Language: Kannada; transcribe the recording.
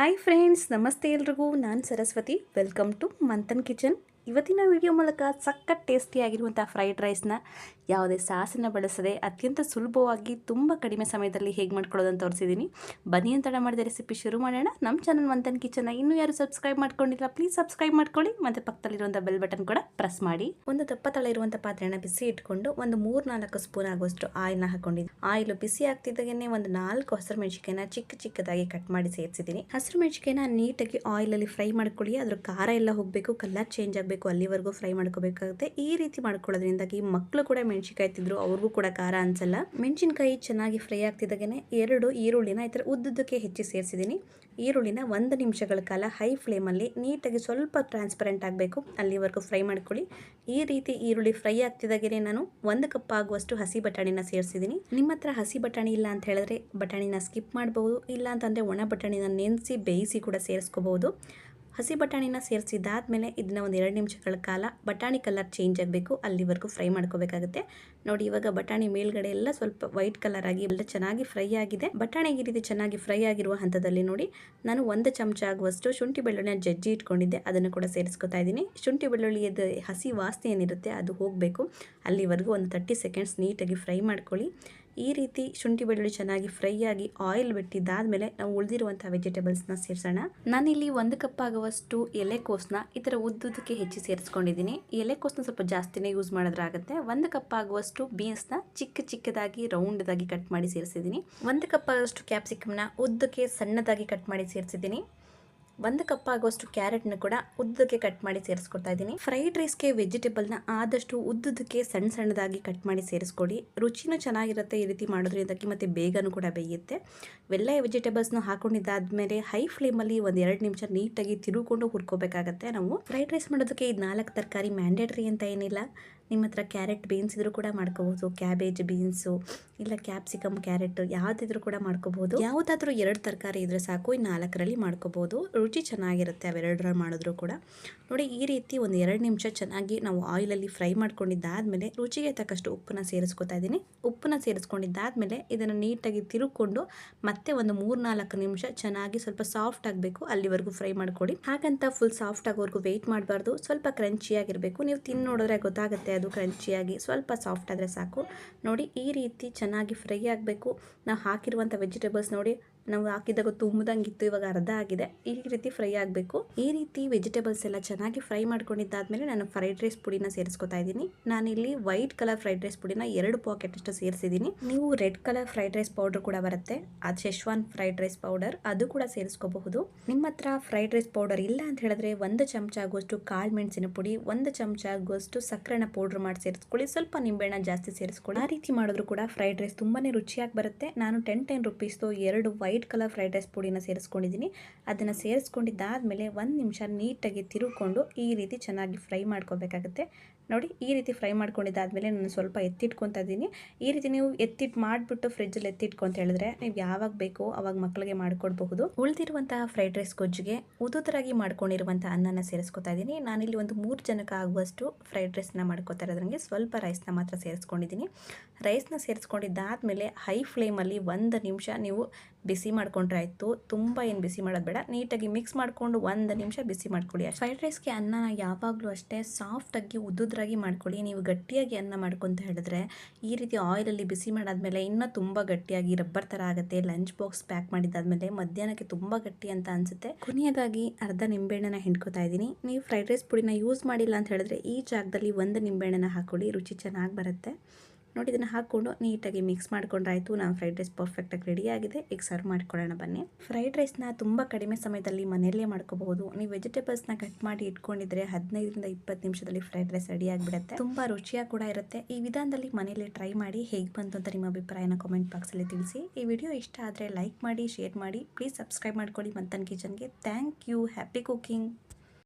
ಹಾಯ್ ಫ್ರೆಂಡ್ಸ್ ನಮಸ್ತೆ ಎಲ್ರಿಗೂ. ನಾನು Saraswati. Welcome to Manthan kitchen ಇವತ್ತಿನ ವಿಡಿಯೋ ಮೂಲಕ ಸಖತ್ ಟೇಸ್ಟಿಯಾಗಿರುವಂಥ ಫ್ರೈಡ್ ರೈಸ್ನ ಯಾವುದೇ ಸಾಸನ್ನು ಬಳಸದೆ ಅತ್ಯಂತ ಸುಲಭವಾಗಿ ತುಂಬ ಕಡಿಮೆ ಸಮಯದಲ್ಲಿ ಹೇಗೆ ಮಾಡ್ಕೊಳ್ಳೋದಂತ ತೋರಿಸಿದ್ದೀನಿ ಬನ್ನಿ ಅಂತ ಮಾಡಿದ ರೆಸಿಪಿ ಶುರು ಮಾಡೋಣ. ನಮ್ಮ ಚಾನಲ್ ಮಂತನ್ ಕಿಚನ್ನ ಇನ್ನೂ ಯಾರು ಸಬ್ಸ್ಕ್ರೈಬ್ ಮಾಡ್ಕೊಂಡಿಲ್ಲ ಪ್ಲೀಸ್ ಸಬ್ಸ್ಕ್ರೈಬ್ ಮಾಡ್ಕೊಳ್ಳಿ. ಮತ್ತು ಪಕ್ಕದಲ್ಲಿರುವಂಥ ಬೆಲ್ ಬಟನ್ ಕೂಡ ಪ್ರೆಸ್ ಮಾಡಿ. ಒಂದು ದಪ್ಪ ತಳ ಇರುವಂಥ ಪಾತ್ರೆನ ಬಿಸಿ ಇಟ್ಕೊಂಡು ಒಂದು ಮೂರು ನಾಲ್ಕು ಸ್ಪೂನ್ ಆಗುವಷ್ಟು ಆಯಿಲ್ನ ಹಾಕೊಂಡಿದ್ದೀನಿ ಆಯಿಲ್ ಬಿಸಿ ಆಗ್ತಿದ್ದಾಗೇ ಒಂದು ನಾಲ್ಕು ಹಸಿರು ಮೆಣಸಿಕಾಯಿನ ಚಿಕ್ಕ ಚಿಕ್ಕದಾಗಿ ಕಟ್ ಮಾಡಿ ಸೇರಿಸಿದ್ದೀನಿ ಹಸಿರು ಮೆಣಸಿಕಾಯಿನ ನೀಟಾಗಿ ಆಯಿಲಲ್ಲಿ ಫ್ರೈ ಮಾಡ್ಕೊಳ್ಳಿ. ಅದ್ರ ಖಾರ ಎಲ್ಲ ಹೋಗಬೇಕು, ಕಲರ್ ಚೇಂಜ್ ಆಗಬೇಕು. ಅಲ್ಲಿವರೆಗೂ ಫ್ರೈ ಮಾಡ್ಕೋಬೇಕಾಗುತ್ತೆ. ಈ ರೀತಿ ಮಾಡ್ಕೊಳ್ಳೋದ್ರಿಂದಾಗಿ ಮಕ್ಕಳು ಕೂಡ ಮೆಣಸಿನಕಾಯಿ ತಿದ್ರು, ಅವ್ರಿಗೂ ಕೂಡ ಖಾರ ಅನ್ಸಲ್ಲ. ಮೆಣಸಿನ್ಕಾಯಿ ಚೆನ್ನಾಗಿ ಫ್ರೈ ಆಗ್ತಿದ್ದಾಗೆ ಎರಡು ಈರುಳ್ಳಿನ ಈ ಥರ ಉದ್ದುದ್ದಕ್ಕೆ ಹೆಚ್ಚಿ ಸೇರಿಸಿದ್ದೀನಿ. ಈರುಳ್ಳಿನ ಒಂದು ನಿಮಿಷಗಳ ಕಾಲ ಹೈ ಫ್ಲೇಮಲ್ಲಿ ನೀಟಾಗಿ ಸ್ವಲ್ಪ ಟ್ರಾನ್ಸ್ಪರೆಂಟ್ ಆಗಬೇಕು. ಅಲ್ಲಿವರೆಗೂ ಫ್ರೈ ಮಾಡ್ಕೊಳ್ಳಿ. ಈ ರೀತಿ ಈರುಳ್ಳಿ ಫ್ರೈ ಆಗ್ತಿದ್ದಾಗೇ ನಾನು ಒಂದು ಕಪ್ ಆಗುವಷ್ಟು ಹಸಿ ಬಟಾಣಿನ ಸೇರಿಸಿದ್ದೀನಿ. ನಿಮ್ಮ ಹತ್ರ ಹಸಿ ಬಟಾಣಿ ಇಲ್ಲ ಅಂತ ಹೇಳಿದ್ರೆ ಬಟಾಣಿನ ಸ್ಕಿಪ್ ಮಾಡ್ಬೋದು. ಇಲ್ಲ ಅಂತಂದರೆ ಒಣ ಬಟಾಣಿನ ನೆನೆಸಿ ಬೇಯಿಸಿ ಕೂಡ ಸೇರಿಸ್ಕೋಬಹುದು ಹಸಿ ಬಟಾಣಿನ ಸೇರಿಸಿದ್ದಾದಮೇಲೆ ಇದನ್ನ ಒಂದು ಎರಡು ನಿಮಿಷಗಳ ಕಾಲ ಬಟಾಣಿ ಕಲರ್ ಚೇಂಜ್ ಆಗಬೇಕು. ಅಲ್ಲಿವರೆಗೂ ಫ್ರೈ ಮಾಡ್ಕೋಬೇಕಾಗುತ್ತೆ. ನೋಡಿ, ಇವಾಗ ಬಟಾಣಿ ಮೇಲ್ಗಡೆ ಎಲ್ಲ ಸ್ವಲ್ಪ ವೈಟ್ ಕಲರ್ ಆಗಿ ಎಲ್ಲ ಚೆನ್ನಾಗಿ ಫ್ರೈ ಆಗಿದೆ. ಬಟಾಣಿ ಈ ರೀತಿ ಚೆನ್ನಾಗಿ ಫ್ರೈ ಆಗಿರುವ ಹಂತದಲ್ಲಿ ನೋಡಿ, ನಾನು ಒಂದು ಚಮಚ ಆಗುವಷ್ಟು ಶುಂಠಿ ಬೆಳ್ಳುಳ್ಳಿನ ಜಜ್ಜಿ ಇಟ್ಕೊಂಡಿದ್ದೆ. ಅದನ್ನು ಕೂಡ ಸೇರಿಸ್ಕೊತಾ ಇದ್ದೀನಿ. ಶುಂಠಿ ಬೆಳ್ಳುಳ್ಳಿಯದು ಹಸಿ ವಾಸನೆ ಏನಿರುತ್ತೆ ಅದು ಹೋಗಬೇಕು. ಅಲ್ಲಿವರೆಗೂ ಒಂದು ತರ್ಟಿ ಸೆಕೆಂಡ್ಸ್ ನೀಟಾಗಿ ಫ್ರೈ ಮಾಡ್ಕೊಳ್ಳಿ. ಈ ರೀತಿ ಶುಂಠಿ ಬೆಳ್ಳುಳ್ಳಿ ಚೆನ್ನಾಗಿ ಫ್ರೈ ಆಗಿ ಆಯಿಲ್ ಬಿಟ್ಟಿದ್ದಾದಮೇಲೆ ನಾವು ಉಳಿದಿರುವಂಥ ವೆಜಿಟೇಬಲ್ಸ್ನ ಸೇರಿಸೋಣ. ನಾನಿಲ್ಲಿ ಒಂದು ಕಪ್ ಆಗುವಷ್ಟು ಎಲೆಕೋಸನ್ನ ಈ ಥರ ಉದ್ದುದಕ್ಕೆ ಹೆಚ್ಚಿ ಸೇರಿಸ್ಕೊಂಡಿದ್ದೀನಿ. ಎಲೆಕೋಸನ್ನ ಸ್ವಲ್ಪ ಜಾಸ್ತಿನೇ ಯೂಸ್ ಮಾಡಿದ್ರಾಗುತ್ತೆ ಒಂದು ಕಪ್ ಆಗುವಷ್ಟು ಬೀನ್ಸ್ನ ಚಿಕ್ಕ ಚಿಕ್ಕದಾಗಿ ರೌಂಡ್ದಾಗಿ ಕಟ್ ಮಾಡಿ ಸೇರಿಸಿದ್ದೀನಿ. ಒಂದು ಕಪ್ ಆಗುವಷ್ಟು ಕ್ಯಾಪ್ಸಿಕಮ್ನ ಉದ್ದಕ್ಕೆ ಸಣ್ಣದಾಗಿ ಕಟ್ ಮಾಡಿ ಸೇರಿಸಿದ್ದೀನಿ. ಒಂದು ಕಪ್ ಆಗುವಷ್ಟು ಕ್ಯಾರೆಟ್ನ ಕೂಡ ಉದ್ದಕ್ಕೆ ಕಟ್ ಮಾಡಿ ಸೇರಿಸ್ಕೊಡ್ತಾ ಇದ್ದೀನಿ. ಫ್ರೈಡ್ ರೈಸ್ಗೆ ವೆಜಿಟೇಬಲ್ನ ಆದಷ್ಟು ಉದ್ದುದಕ್ಕೆ ಸಣ್ಣ ಸಣ್ಣದಾಗಿ ಕಟ್ ಮಾಡಿ ಸೇರಿಸ್ಕೊಡಿ. ರುಚಿನೂ ಚೆನ್ನಾಗಿರುತ್ತೆ, ಈ ರೀತಿ ಮಾಡೋದ್ರಿಂದಾಗಿ ಮತ್ತು ಬೇಗನೂ ಕೂಡ ಬೇಯುತ್ತೆ. ಇವೆಲ್ಲ ವೆಜಿಟೇಬಲ್ಸ್ನ ಹಾಕೊಂಡಿದ್ದಾದ್ಮೇಲೆ ಹೈ ಫ್ಲೇಮಲ್ಲಿ ಒಂದು ಎರಡು ನಿಮಿಷ ನೀಟಾಗಿ ತಿರುಗಿಕೊಂಡು ಹುರ್ಕೋಬೇಕಾಗತ್ತೆ ನಾವು. ಫ್ರೈಡ್ ರೈಸ್ ಮಾಡೋದಕ್ಕೆ ಇದು ನಾಲ್ಕು ತರಕಾರಿ ಮ್ಯಾಂಡೇಟ್ರಿ ಅಂತ ಏನಿಲ್ಲ. ನಿಮ್ಮ ಹತ್ರ ಕ್ಯಾರೆಟ್ ಬೀನ್ಸ್ ಇದ್ರೂ ಕೂಡ ಮಾಡ್ಕೋಬೋದು. ಕ್ಯಾಬೇಜ್ ಬೀನ್ಸು ಇಲ್ಲ ಕ್ಯಾಪ್ಸಿಕಮ್ ಕ್ಯಾರೆಟ್ ಯಾವುದಿದ್ರು ಕೂಡ ಮಾಡ್ಕೋಬಹುದು ಯಾವುದಾದ್ರೂ ಎರಡು ತರಕಾರಿ ಇದ್ರೆ ಸಾಕು ಈ ನಾಲ್ಕರಲ್ಲಿ ಮಾಡ್ಕೋಬಹುದು ರುಚಿ ಚೆನ್ನಾಗಿರುತ್ತೆ ಅವೆರಡರಲ್ಲಿ ಮಾಡಿದ್ರು ಕೂಡ. ನೋಡಿ, ಈ ರೀತಿ ಒಂದು ಎರಡು ನಿಮಿಷ ಚೆನ್ನಾಗಿ ನಾವು ಆಯಿಲಲ್ಲಿ ಫ್ರೈ ಮಾಡ್ಕೊಂಡಿದ್ದಾದ್ಮೇಲೆ ರುಚಿಗೆ ತಕ್ಕಷ್ಟು ಉಪ್ಪನ್ನ ಸೇರಿಸ್ಕೊತಾ ಇದ್ದೀನಿ. ಉಪ್ಪನ್ನ ಸೇರಿಸ್ಕೊಂಡಿದ್ದಾದ್ಮೇಲೆ ಇದನ್ನು ನೀಟಾಗಿ ತಿರುಕೊಂಡು ಮತ್ತೆ ಒಂದು ಮೂರು ನಾಲ್ಕು ನಿಮಿಷ ಚೆನ್ನಾಗಿ ಸ್ವಲ್ಪ ಸಾಫ್ಟ್ ಆಗಬೇಕು. ಅಲ್ಲಿವರೆಗೂ ಫ್ರೈ ಮಾಡ್ಕೊಡಿ ಹಾಗಂತ ಫುಲ್ ಸಾಫ್ಟ್ ಆಗೋವರೆಗೂ ವೆಯ್ಟ್ ಮಾಡಬಾರ್ದು. ಸ್ವಲ್ಪ ಕ್ರಂಚಿಯಾಗಿರಬೇಕು ನೀವು ತಿನ್ನೋಡಿದ್ರೆ ನೋಡಿದ್ರೆ ಗೊತ್ತಾಗುತ್ತೆ ಅದು ಕ್ರಂಚಿಯಾಗಿ, ಸ್ವಲ್ಪ ಸಾಫ್ಟ್ ಆದರೆ ಸಾಕು. ನೋಡಿ, ಈ ರೀತಿ ಚೆನ್ನಾಗಿ ಫ್ರೈ ಆಗಬೇಕು. ನಾವು ಹಾಕಿರುವಂಥ ವೆಜಿಟೇಬಲ್ಸ್ ನೋಡಿ, ನಾವು ಹಾಕಿದಾಗ ತುಂಬದಂಗೆ ಇತ್ತು ಇವಾಗ ಅರ್ಧ ಆಗಿದೆ. ಈ ರೀತಿ ಫ್ರೈ ಆಗಬೇಕು. ಈ ರೀತಿ ವೆಜಿಟೇಬಲ್ಸ್ ಎಲ್ಲ ಚೆನ್ನಾಗಿ ಫ್ರೈ ಮಾಡ್ಕೊಂಡಿದ್ದಾದ್ಮೇಲೆ ನಾನು ಫ್ರೈಡ್ ರೈಸ್ ಪುಡಿನ ಸೇರಿಸ್ಕೊತಾ ಇದ್ದೀನಿ. ನಾನಿಲ್ಲಿ ವೈಟ್ ಕಲರ್ ಫ್ರೈಡ್ ರೈಸ್ ಪುಡಿನ ಎರಡು ಪಾಕೆಟ್ ಅಷ್ಟು ಸೇರಿಸಿದ್ದೀನಿ. ನೀವು red colour fried rice powder ಕೂಡ ಬರುತ್ತೆ. ಅದು ಶೆಶ್ವಾನ್ ಫ್ರೈಡ್ ರೈಸ್ ಪೌಡರ್ ಅದು ಕೂಡ ಸೇರಿಸ್ಕೋಬಹುದು. ನಿಮ್ಮ ಫ್ರೈಡ್ ರೈಸ್ ಪೌಡರ್ ಇಲ್ಲ ಅಂತ ಹೇಳಿದ್ರೆ ಒಂದು ಚಮಚ ಆಗುವಷ್ಟು ಕಾಳು ಮೆಣಸಿನ ಪುಡಿ, ಒಂದು ಚಮಚ ಆಗುವಷ್ಟು ಸಕ್ಕರೆನ ಪೌಡರ್ ಮಾಡಿ ಸೇರಿಸ್ಕೊಳ್ಳಿ, ಸ್ವಲ್ಪ ನಿಂಬೆಹಣ್ಣ ಜಾಸ್ತಿ ಸೇರಿಸ್ಕೊಳ್ಳಿ. ಆ ರೀತಿ ಮಾಡಿದ್ರು ಕೂಡ ಫ್ರೈಡ್ ರೈಸ್ ತುಂಬಾ ರುಚಿಯಾಗಿ ಬರುತ್ತೆ. ನಾನು ಟೆನ್ ಟೆನ್ ರುಪೀಸ್ದು ಎರಡು ವೈಟ್ ಕಲರ್ ಫ್ರೈಡ್ ರೈಸ್ ಪುಡಿನ ಸೇರಿಸ್ಕೊಂಡಿದ್ದೀನಿ ಅದನ್ನು ಸೇರಿಸ್ಕೊಂಡಿದ್ದಾದಮೇಲೆ ಒಂದು ನಿಮಿಷ ನೀಟಾಗಿ ತಿರುಕೊಂಡು ಈ ರೀತಿ ಚೆನ್ನಾಗಿ ಫ್ರೈ ಮಾಡ್ಕೋಬೇಕಾಗುತ್ತೆ. ನೋಡಿ, ಈ ರೀತಿ ಫ್ರೈ ಮಾಡ್ಕೊಂಡಿದ್ದಾದಮೇಲೆ ನಾನು ಸ್ವಲ್ಪ ಎತ್ತಿಟ್ಕೊತಾ ಇದ್ದೀನಿ. ಈ ರೀತಿ ನೀವು ಎತ್ತಿಟ್ಟು ಮಾಡಿಬಿಟ್ಟು ಫ್ರಿಜ್ಜಲ್ಲಿ ಎತ್ತಿಟ್ಕೊ ಅಂತ ಹೇಳಿದ್ರೆ ನೀವು ಯಾವಾಗ ಬೇಕೋ ಅವಾಗ ಮಕ್ಕಳಿಗೆ ಮಾಡಿಕೊಡ್ಬಹುದು. ಉಳಿದಿರುವಂತಹ ಫ್ರೈಡ್ ರೈಸ್ ಗೊಜ್ಜಿಗೆ ಉದುದರಾಗಿ ಮಾಡ್ಕೊಂಡಿರುವಂಥ ಅನ್ನನ ಸೇರಿಸ್ಕೊತಾ ಇದ್ದೀನಿ. ನಾನಿಲ್ಲಿ ಒಂದು ಮೂರು ಜನಕ್ಕೆ ಆಗುವಷ್ಟು ಫ್ರೈಡ್ ರೈಸ್ನ ಮಾಡ್ಕೋತಾ ಇರೋದ್ರಂಗೆ ಸ್ವಲ್ಪ ರೈಸ್ನ ಮಾತ್ರ ಸೇರಿಸ್ಕೊಂಡಿದ್ದೀನಿ. ರೈಸ್ನ ಸೇರಿಸ್ಕೊಂಡಿದ್ದಾದಮೇಲೆ ಹೈ ಫ್ಲೇಮಲ್ಲಿ ಒಂದು ನಿಮಿಷ ನೀವು ಬಿಸಿ ಮಾಡ್ಕೊಂಡ್ರೆ ಆಯಿತು. ತುಂಬ ಏನು ಬಿಸಿ ಮಾಡೋದು ಬೇಡ. ನೀಟಾಗಿ ಮಿಕ್ಸ್ ಮಾಡಿಕೊಂಡು ಒಂದು ನಿಮಿಷ ಬಿಸಿ ಮಾಡ್ಕೊಳ್ಳಿ ಫ್ರೈಡ್ ರೈಸ್ಗೆ ಅನ್ನನ ಯಾವಾಗಲೂ ಅಷ್ಟೇ ಸಾಫ್ಟಾಗಿ ಉದ್ದುದ್ರಾಗಿ ಮಾಡ್ಕೊಳ್ಳಿ, ನೀವು ಗಟ್ಟಿಯಾಗಿ ಅನ್ನ ಮಾಡ್ಕೊಂತ ಹೇಳಿದ್ರೆ ಈ ರೀತಿ ಆಯಿಲಲ್ಲಿ ಬಿಸಿ ಮಾಡಾದಮೇಲೆ ಇನ್ನೂ ತುಂಬ ಗಟ್ಟಿಯಾಗಿ ರಬ್ಬರ್ ಥರ ಆಗುತ್ತೆ. ಲಂಚ್ ಬಾಕ್ಸ್ ಪ್ಯಾಕ್ ಮಾಡಿದ್ದಾದ್ಮೇಲೆ ಮಧ್ಯಾಹ್ನಕ್ಕೆ ತುಂಬ ಗಟ್ಟಿ ಅಂತ ಅನಿಸುತ್ತೆ. ಕೊನೆಯದಾಗಿ ಅರ್ಧ ನಿಂಬೆಹಣ್ಣನ ಹಿಂಡ್ಕೊತಾ ಇದ್ದೀನಿ. ನೀವು ಫ್ರೈಡ್ ರೈಸ್ ಪುಡಿನ ಯೂಸ್ ಮಾಡಿಲ್ಲ ಅಂತ ಹೇಳಿದ್ರೆ ಈ ಜಾಗದಲ್ಲಿ ಒಂದು ನಿಂಬೆಹಣ್ಣನ ಹಾಕೊಳ್ಳಿ, ರುಚಿ ಚೆನ್ನಾಗಿ ಬರುತ್ತೆ. ನೋಡಿ, ಇದನ್ನು ಹಾಕ್ಕೊಂಡು ನೀಟಾಗಿ ಮಿಕ್ಸ್ ಮಾಡ್ಕೊಂಡ್ರಾಯ್ತು. ನಾನು ಫ್ರೈಡ್ ರೈಸ್ ಪರ್ಫೆಕ್ಟಾಗಿ ರೆಡಿ ಆಗಿದೆ. ಈಗ ಸರ್ವ್ ಮಾಡ್ಕೊಳ್ಳೋಣ ಬನ್ನಿ. ಫ್ರೈಡ್ ರೈಸ್ನ ತುಂಬ ಕಡಿಮೆ ಸಮಯದಲ್ಲಿ ಮನೆಯಲ್ಲೇ ಮಾಡ್ಕೋಬಹುದು. ನೀವು ವೆಜಿಟೇಬಲ್ಸ್ನ ಕಟ್ ಮಾಡಿ ಇಟ್ಕೊಂಡಿದ್ರೆ ಹದಿನೈದರಿಂದ ಇಪ್ಪತ್ತು ನಿಮಿಷದಲ್ಲಿ ಫ್ರೈಡ್ ರೈಸ್ ರೆಡಿ ಆಗಿಬಿಡುತ್ತೆ. ತುಂಬ ರುಚಿಯಾಗಿ ಕೂಡ ಇರುತ್ತೆ. ಈ ವಿಧಾನದಲ್ಲಿ ಮನೆಯಲ್ಲಿ ಟ್ರೈ ಮಾಡಿ ಹೇಗೆ ಬಂತು ಅಂತ ನಿಮ್ಮ ಅಭಿಪ್ರಾಯನ ಕಾಮೆಂಟ್ ಬಾಕ್ಸಲ್ಲಿ ತಿಳಿಸಿ. ಈ ವಿಡಿಯೋ ಇಷ್ಟ ಆದರೆ ಲೈಕ್ ಮಾಡಿ ಶೇರ್ ಮಾಡಿ. ಪ್ಲೀಸ್ ಸಬ್ಸ್ಕ್ರೈಬ್ ಮಾಡ್ಕೊಳ್ಳಿ. ಮಂತನ್ ಕಿಚನ್ಗೆ ಥ್ಯಾಂಕ್ ಯು ಹ್ಯಾಪಿ ಕುಕಿಂಗ್